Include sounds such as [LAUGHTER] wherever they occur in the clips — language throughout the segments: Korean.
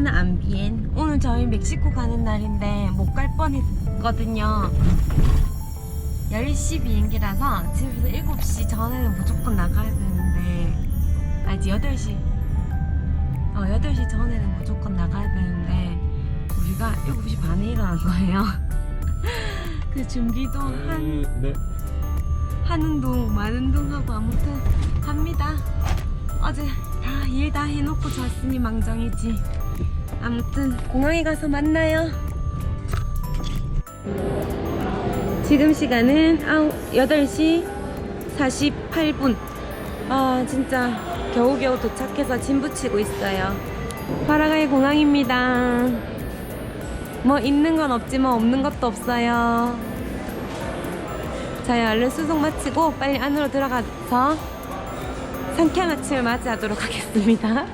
나는 안비엔. 오늘 저희 멕시코 가는 날인데 못 갈 뻔했거든요. 10시 비행기라서 집에서 7시 전에는 무조건 나가야 되는데 아직 8시 어 8시 전에는 무조건 나가야 되는데 우리가 7시 반에 일어난 거예요 [LAUGHS] 그 준비도 한 네. 하는 둥 마는 둥 하고 아무튼 갑니다 어제 다 일 다 해놓고 잤으니 망정이지 아무튼 공항에 가서 만나요. 지금 시간은 8시 48분. 아 진짜 겨우겨우 도착해서 짐 붙이고 있어요. 파라가이 공항입니다. 뭐 있는 건 없지만 없는 것도 없어요. 저희 얼른 수속 마치고 빨리 안으로 들어가서 상쾌한 아침을 맞이하도록 하겠습니다.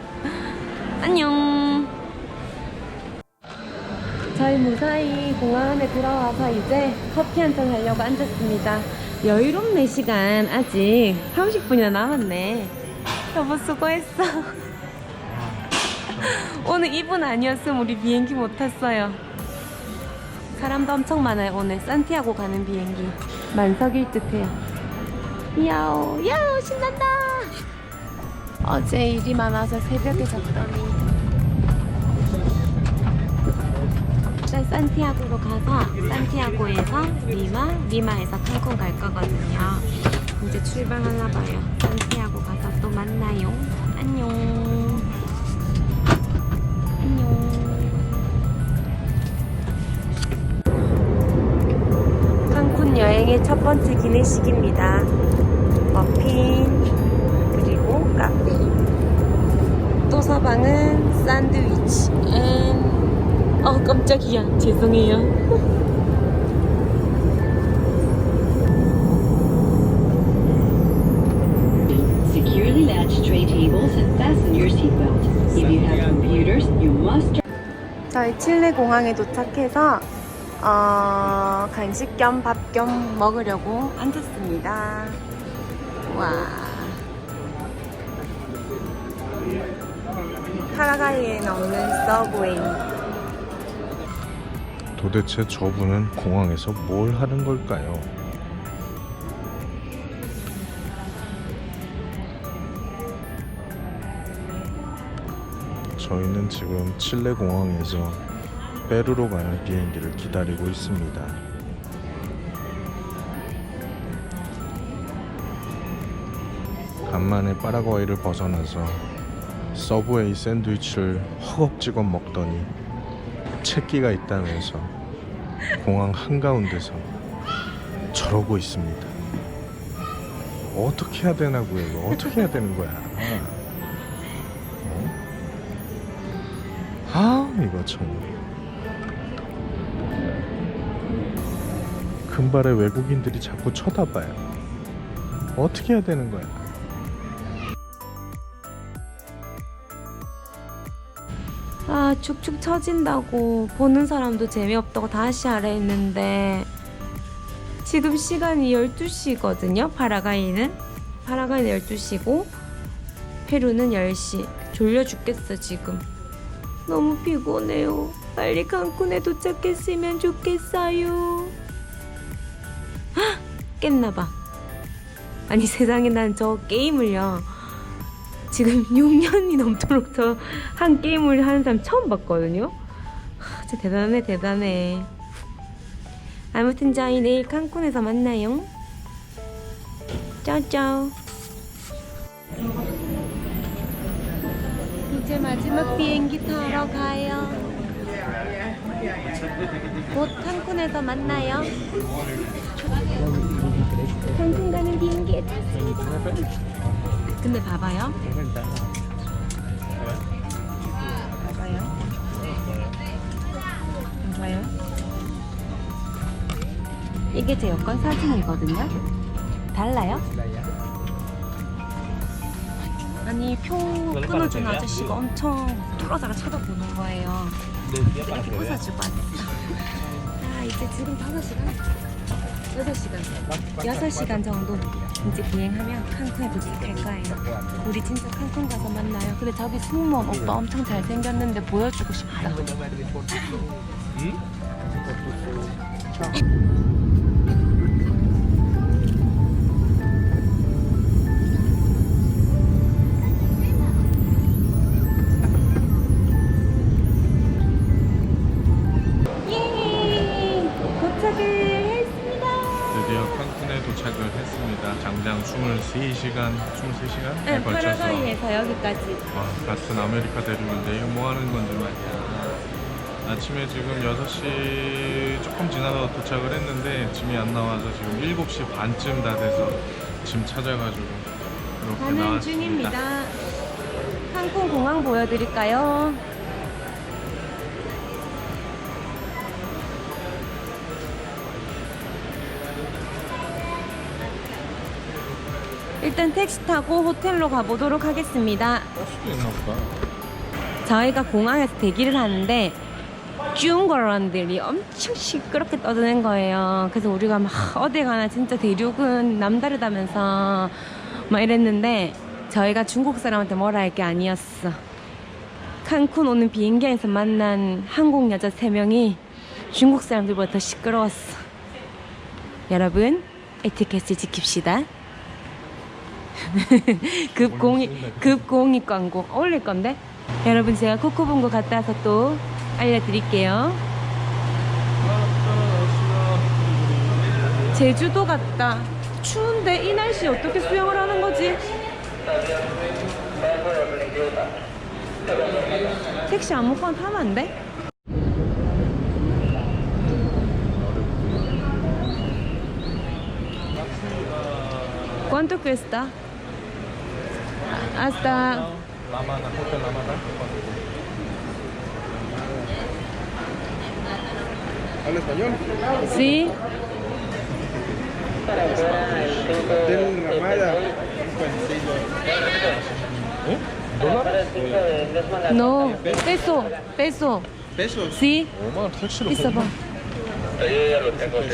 [LAUGHS] 안녕 저희 무사히 공항 안에 들어와서 이제 커피 한 잔 하려고 앉았습니다. 여유롭네 시간 아직 30분이나 남았네. 여보 수고했어. [LAUGHS] 오늘 이분 아니었으면 우리 비행기 못 탔어요. 사람도 엄청 많아요 오늘 산티아고 가는 비행기 만석일 듯해요. 야오 야오 신난다. 어제 일이 많아서 새벽에 잤더니 산티아고로 가서 산티아고에서 리마, 리마에서 칸쿤 갈 거거든요. 이제 출발하나 봐요. 산티아고 가서 또 만나요. 안녕. 안녕. 칸쿤 여행의 첫 번째 기내식입니다. 머핀 그리고 카페. 또 서방은 샌드위치 앤 어 깜짝이야 죄송해요 저희 칠레 공항에 도착해서 어, 간식 겸 밥 겸 먹으려고 앉았습니다 와 파라가이에는 없는 서브웨이 도대체 저분은 공항에서 뭘 하는 걸까요? 저희는 지금 칠레 공항에서 페루로 가는 비행기를 기다리고 있습니다. 간만에 파라과이를 벗어나서 서브웨이 샌드위치를 허겁지겁 먹더니 채끼가 있다면서 공항 한가운데서 저러고 있습니다. 어떻게 해야 되나고요? 어떻게 해야 되는 거야? 어? 아 이거 참 금발의 외국인들이 자꾸 쳐다봐요. 어떻게 해야 되는 거야? 아 축축 처진다고 보는 사람도 재미없다고 다시 하라 했는데 지금 시간이 12시거든요 파라가이는. 파라가이는 12시고 페루는 10시. 졸려 죽겠어 지금. 너무 피곤해요. 빨리 칸쿤에 도착했으면 좋겠어요. 헉! 깼나봐. 아니 세상에 난 저 게임을요 지금 [LAUGHS] 6년이 넘도록 저 한 게임을 하는 사람 처음 봤거든요. 하, 진짜 대단해 대단해. 아무튼 저희 내일 칸쿤에서 만나요. 짜짜오. 이제 마지막 비행기 타러 가요. 곧 칸쿤에서 만나요. 칸쿤 가는 비행기에 탔습니다. 근데 봐봐요. 봐봐요. 봐봐요. 이게 제 여권 사진이거든요. 달라요? 아니 표 끊어준 아저씨가 엄청 뚫어다가 쳐다보는 거예요. 이렇게 부숴주고 왔어. [LAUGHS] 아 이제 지금 5시간. 6시간. 6시간 정도 이제 비행하면 칸쿤에 도착할 거예요. 우리 진짜 칸쿤 가서 만나요. 근데 저기 승무원 오빠 엄청 잘생겼는데 보여주고 싶다. 예 23시간, 23시간 네, 파라과이에서 여기까지 와, 같은 아메리카 대륙인데 이거 뭐 하는 건지 말이야. 아침에 지금 6시 조금 지나서 도착을 했는데 짐이 안 나와서 지금 7시 반쯤 다 돼서 짐 찾아가지고 이렇게 가는 나왔습니다. 중입니다. 칸쿤 공항 보여드릴까요? 일단 택시 타고 호텔로 가보도록 하겠습니다. 버스도 있나 보다. 저희가 공항에서 대기를 하는데 중거런들이 엄청 시끄럽게 떠드는 거예요. 그래서 우리가 막 어디 가나 진짜 대륙은 남다르다면서 막 이랬는데 저희가 중국 사람한테 뭐라 할 게 아니었어. 칸쿤 오는 비행기에서 만난 한국 여자 세명이 중국 사람들보다 더 시끄러웠어. 여러분, 에티켓을 지킵시다. [LAUGHS] 급공익, 급공익 광고 올릴 건데? 여러분, 제가 코코본고 갔다 와서 또 알려드릴게요. 제주도 갔다. 추운데 이 날씨에 어떻게 수영을 하는 거지? 택시 아무거나 타면 안 돼? ¿Cuánto? Hasta 라마나 호텔 라마나. ¿Habla español? sí. Hotel Ramada. No, peso, peso. ¿Pesos? Sí, 5만 원 택시로 있어봐.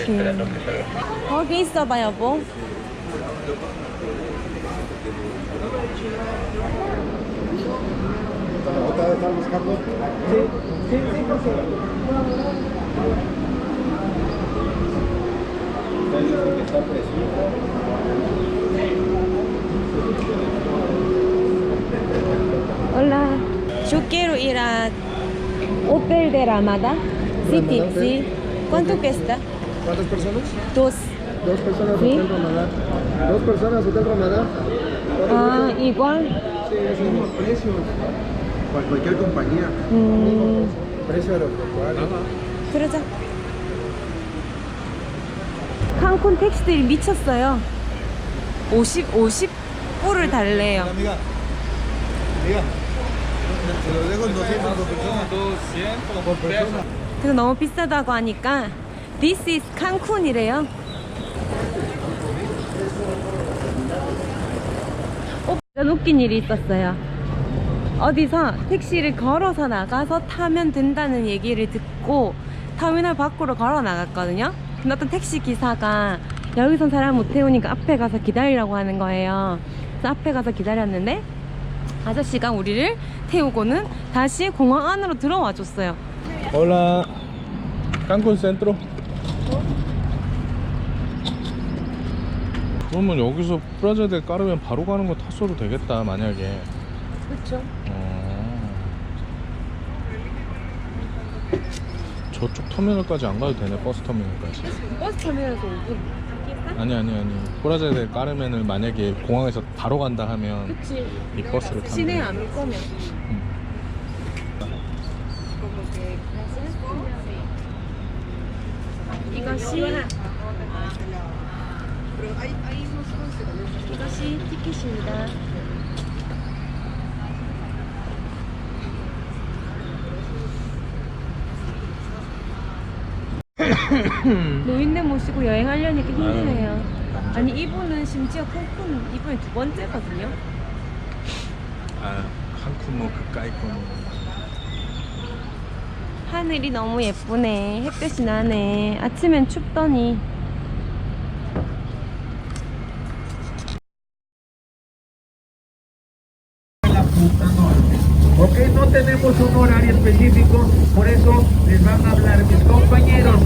음. 거기 있어봐 여보. ¿Otra vez están buscando? Sí, sí, sí, por favor. Está. Hola, yo quiero ir a Hotel de Ramada City, Ramada, sí. ¿Cuánto cuesta? ¿Cuántas personas? Dos. Dos personas, Sí. Hotel Ramadán. Dos personas, Hotel Ramadán. ¿Cuánto Ah, igual. Sí, es el mismo precio. Para cualquier compañía. 음, Precio aeroportuario. 그러자. 칸쿤 택시들이 미쳤어요. 50, 50불을 달래요. Amiga, amiga. Se lo dejo en 200 por persona. 200 Por persona. 그래서 너무 비싸다고 하니까 This is 칸쿤이래요. 어, 난 웃긴 일이 있었어요. 어디서 택시를 걸어서 나가서 타면 된다는 얘기를 듣고 터미널 밖으로 걸어 나갔거든요. 근데 어떤 택시 기사가 여기선 사람 못 태우니까 앞에 가서 기다리라고 하는 거예요. 그래서 앞에 가서 기다렸는데 아저씨가 우리를 태우고는 다시 공항 안으로 들어와 줬어요. Hola. 칸쿤 센트로. 그러면 여기서 프라자대 까르면 바로 가는 거 탔어도 되겠다 만약에. 그렇죠. 어. 저쪽 터미널까지 안 가도 되네 버스 터미널까지. 버스 타면서 5분. 아니 아니 아니. 프라자대 까르멘을 만약에 공항에서 바로 간다 하면 그치. 이 버스를 타면. 시내 돼. 안올 거면. 이것이 이것이 티켓입니다. [COUGHS] 노인네 모시고 여행하려니까 힘드네요. 아니 이분은 심지어 콩쿤 이분이 두 번째거든요. 아 칸쿤 뭐 그까이 거 뭐. 하늘이 너무 예쁘네. 햇볕이 나네. 아침엔 춥더니 ¿ok? No tenemos un horario específico, por eso les van a hablar mis compañeros.